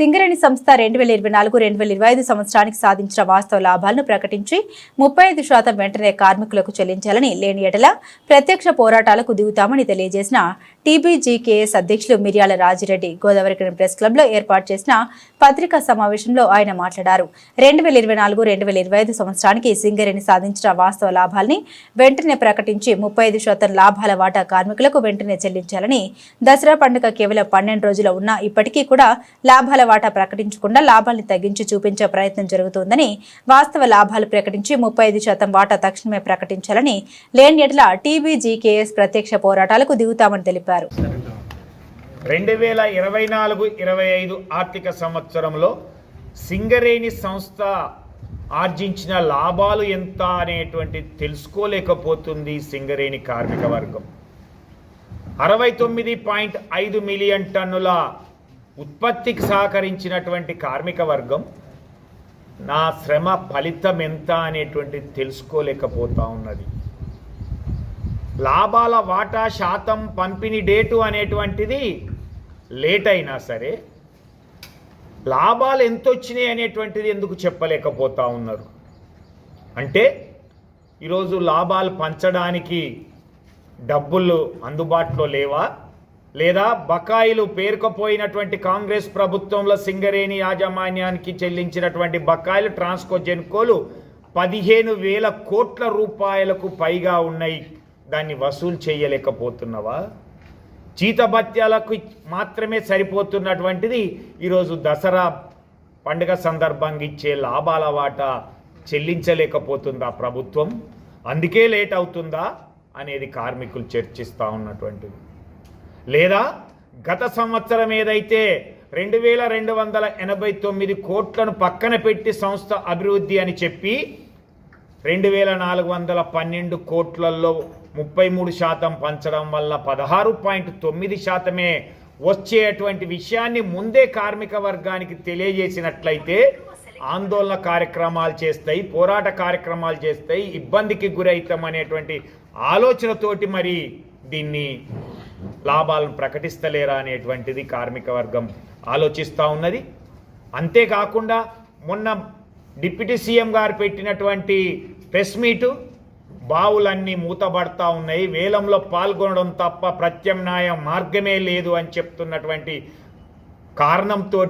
సింగరేణి సంస్థ రెండు వేల ఇరవై నాలుగు రెండు వేల ఇరవై ఐదు సంవత్సరానికి సాధించిన వాస్తవ లాభాలను ప్రకటించి ముప్పై ఐదు శాతం వెంటనే కార్మికులకు చెల్లించాలని లేని ఎడల ప్రత్యక్ష పోరాటాలకు దిగుతామని తెలియజేసిన టీబీజీకేఎస్ అధ్యక్షులు మిర్యాల రాజిరెడ్డి గోదావరికరణ ప్రెస్ క్లబ్లో ఏర్పాటు చేసిన పత్రికా సమావేశంలో ఆయన మాట్లాడారు. రెండు వేల ఇరవై నాలుగు రెండు వేల ఇరవై ఐదు సంవత్సరానికి సింగరేణి సాధించిన వాస్తవ లాభాల్ని వెంటనే ప్రకటించి ముప్పై ఐదు శాతం లాభాల వాటా కార్మికులకు వెంటనే చెల్లించాలని దసరా పండుగ కేవలం పన్నెండు రోజుల ఉన్నా ఇప్పటికీ కూడా లాభాల వాటా ప్రకటించకుండా లాభాల్ని తగ్గించి చూపించే ప్రయత్నం జరుగుతోందని వాస్తవ లాభాలు ప్రకటించి ముప్పై ఐదు శాతం వాటా తక్షణమే ప్రకటించాలని లేని ఎట్ల టీబీజీకేఎస్ ప్రత్యక్ష పోరాటాలకు దిగుతామని తెలిపారు. రెండు వేల ఇరవై నాలుగు ఇరవై ఐదు ఆర్థిక సంవత్సరంలో సింగరేణి సంస్థ ఆర్జించిన లాభాలు ఎంత అనేటువంటి తెలుసుకోలేకపోతుంది సింగరేణి కార్మిక వర్గం. అరవై తొమ్మిది పాయింట్ ఐదు మిలియన్ టన్నుల ఉత్పత్తికి సహకరించినటువంటి కార్మిక వర్గం నా శ్రమ ఫలితం ఎంత అనేటువంటిది తెలుసుకోలేకపోతా ఉన్నది. లాభాల వాటా శాతం పంపిణీ డేటు అనేటువంటిది లేట్ అయినా సరే లాభాలు ఎంత వచ్చినాయి అనేటువంటిది ఎందుకు చెప్పలేకపోతా ఉన్నారు? అంటే ఈరోజు లాభాలు పంచడానికి డబ్బులు అందుబాటులో లేవా? లేదా బకాయిలు పేరుకుపోయినటువంటి కాంగ్రెస్ ప్రభుత్వంలో సింగరేణి యాజమాన్యానికి చెల్లించినటువంటి బకాయిలు ట్రాన్స్కో జెన్కోలు పదిహేను వేల కోట్ల రూపాయలకు పైగా ఉన్నాయి. దాన్ని వసూలు చేయలేకపోతున్నావా? జీతభత్యాలకు మాత్రమే సరిపోతున్నటువంటిది ఈరోజు దసరా పండుగ సందర్భంగా ఇచ్చే లాభాల వాటా చెల్లించలేకపోతుందా ప్రభుత్వం? అందుకే లేట్ అవుతుందా? అనేది కార్మికులు చర్చిస్తూ ఉన్నటువంటిది. లేదా గత సంవత్సరం ఏదైతే రెండు వేల రెండు వందల ఎనభై తొమ్మిది కోట్లను పక్కన పెట్టి సంస్థ అభివృద్ధి అని చెప్పి రెండు వేల నాలుగు వందల పన్నెండు కోట్లలో ముప్పై మూడు శాతం పంచడం వల్ల పదహారు పాయింట్ తొమ్మిది శాతమే వచ్చేటువంటి విషయాన్ని ముందే కార్మిక వర్గానికి తెలియజేసినట్లయితే ఆందోళన కార్యక్రమాలు చేస్తాయి పోరాట కార్యక్రమాలు చేస్తాయి ఇబ్బందికి గురవుతాం అనేటువంటి ఆలోచనతోటి మరి దీన్ని లాభాలను ప్రకటిస్తలేరా అనేటువంటిది కార్మిక వర్గం ఆలోచిస్తూ ఉన్నది. అంతేకాకుండా మొన్న డిప్యూటీ సీఎం గారు పెట్టినటువంటి ప్రెస్ మీటు బావులన్నీ మూతబడతా ఉన్నాయి. వేలంలో పాల్గొనడం తప్ప ప్రత్యామ్నాయ మార్గమే లేదు అని చెప్తున్నటువంటి కారణంతో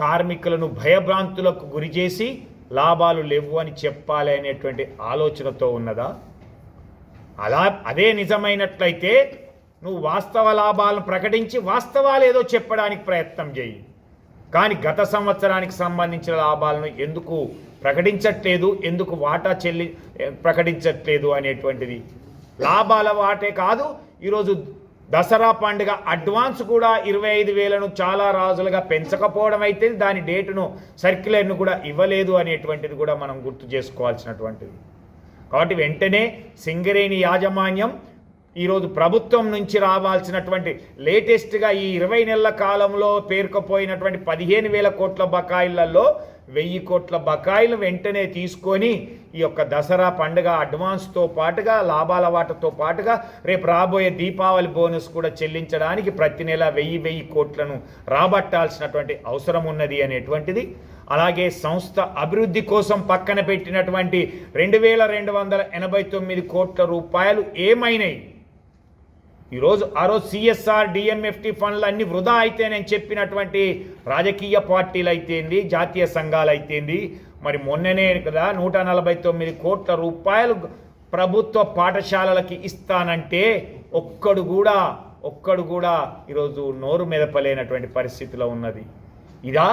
కార్మికులను భయభ్రాంతులకు గురి చేసి లాభాలు లేవు అని చెప్పాలి అనేటువంటి ఆలోచనతో ఉన్నదా? అలా అదే నిజమైనట్లయితే నువ్వు వాస్తవ లాభాలను ప్రకటించి వాస్తవాలు ఏదో చెప్పడానికి ప్రయత్నం చేయి. కానీ గత సంవత్సరానికి సంబంధించిన లాభాలను ఎందుకు ప్రకటించట్లేదు ఎందుకు వాటా చెల్లి ప్రకటించట్లేదు అనేటువంటిది. లాభాల వాటే కాదు ఈరోజు దసరా పండుగ అడ్వాన్స్ కూడా ఇరవై ఐదు వేలను చాలా రాజులుగా పెంచకపోవడం అయితే దాని డేటును సర్క్యులర్ను కూడా ఇవ్వలేదు అనేటువంటిది కూడా మనం గుర్తు చేసుకోవాల్సినటువంటిది. కాబట్టి వెంటనే సింగరేణి యాజమాన్యం ఈరోజు ప్రభుత్వం నుంచి రావాల్సినటువంటి లేటెస్ట్గా ఈ ఇరవై నెలల కాలంలో పేరుకుపోయినటువంటి పదిహేను వేల కోట్ల బకాయిలలో వెయ్యి కోట్ల బకాయిలు వెంటనే తీసుకొని ఈ యొక్క దసరా పండుగ అడ్వాన్స్తో పాటుగా లాభాల వాటతో పాటుగా రేపు రాబోయే దీపావళి బోనస్ కూడా చెల్లించడానికి ప్రతి నెల వెయ్యి వెయ్యి కోట్లను రాబట్టాల్సినటువంటి అవసరం ఉన్నది అనేటువంటిది. అలాగే సంస్థ అభివృద్ధి కోసం పక్కన పెట్టినటువంటి రెండు వేల రెండు వందల ఎనభై తొమ్మిది కోట్ల రూపాయలు ఏమైనాయి? ఈరోజు ఆ రోజు సిఎస్ఆర్ డిఎంఎఫ్టీ ఫండ్లు అన్ని వృధా అయితే నేను చెప్పినటువంటి రాజకీయ పార్టీలు అయితేంది జాతీయ సంఘాలు అయితేంది మరి మొన్ననే కదా నూట నలభై తొమ్మిది కోట్ల రూపాయలు ప్రభుత్వ పాఠశాలలకి ఇస్తానంటే ఒక్కడు కూడా ఒక్కడు కూడా ఈరోజు నోరు మెదపలేనటువంటి పరిస్థితిలో ఉన్నది. ఇదా?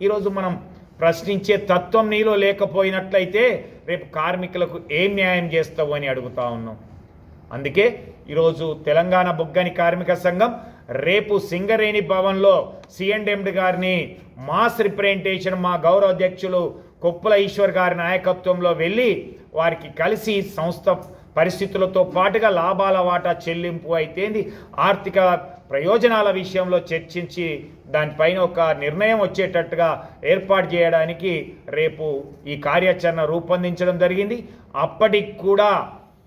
ఈరోజు మనం ప్రశ్నించే తత్వం నీలో లేకపోయినట్లయితే రేపు కార్మికులకు ఏం న్యాయం చేస్తావు అని అడుగుతా ఉన్నాం. అందుకే ఈరోజు తెలంగాణ బొగ్గని కార్మిక సంఘం రేపు సింగరేణి భవన్లో సిఎండ్ఎండి గారిని మాస్ రిప్రజెంటేషన్ మా గౌరవ అధ్యక్షులు కొప్పుల ఈశ్వర్ గారి నాయకత్వంలో వెళ్ళి వారికి కలిసి సంస్థ పరిస్థితులతో పాటుగా లాభాల వాటా చెల్లింపు అయితేంది ఆర్థిక ప్రయోజనాల విషయంలో చర్చించి దానిపైన ఒక నిర్ణయం వచ్చేటట్టుగా ఏర్పాటు చేయడానికి రేపు ఈ కార్యాచరణ రూపొందించడం జరిగింది. అప్పటికి కూడా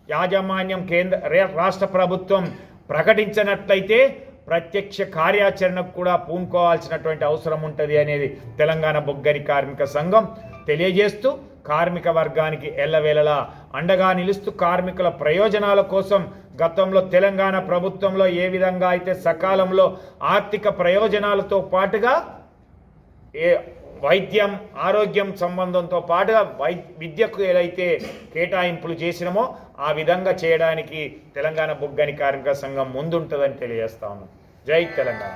యాజమాన్యం కేంద్ర రాష్ట్ర ప్రభుత్వం ప్రకటించినట్లయితే ప్రత్యక్ష కార్యాచరణకు కూడా పూనుకోవాల్సినటువంటి అవసరం ఉంటుంది అనేది తెలంగాణ బొగ్గరి కార్మిక సంఘం తెలియజేస్తూ కార్మిక వర్గానికి ఎల్లవేళలా అండగా నిలుస్తూ కార్మికుల ప్రయోజనాల కోసం గతంలో తెలంగాణ ప్రభుత్వంలో ఏ విధంగా అయితే సకాలంలో ఆర్థిక ప్రయోజనాలతో పాటుగా ఏ వైద్యం ఆరోగ్యం సంబంధంతో పాటుగా వై విద్యకు ఏదైతే కేటాయింపులు చేసినామో ఆ విధంగా చేయడానికి తెలంగాణ బొగ్గని కార్మిక సంఘం ముందుంటుందని తెలియజేస్తాము జై తెలంగాణ.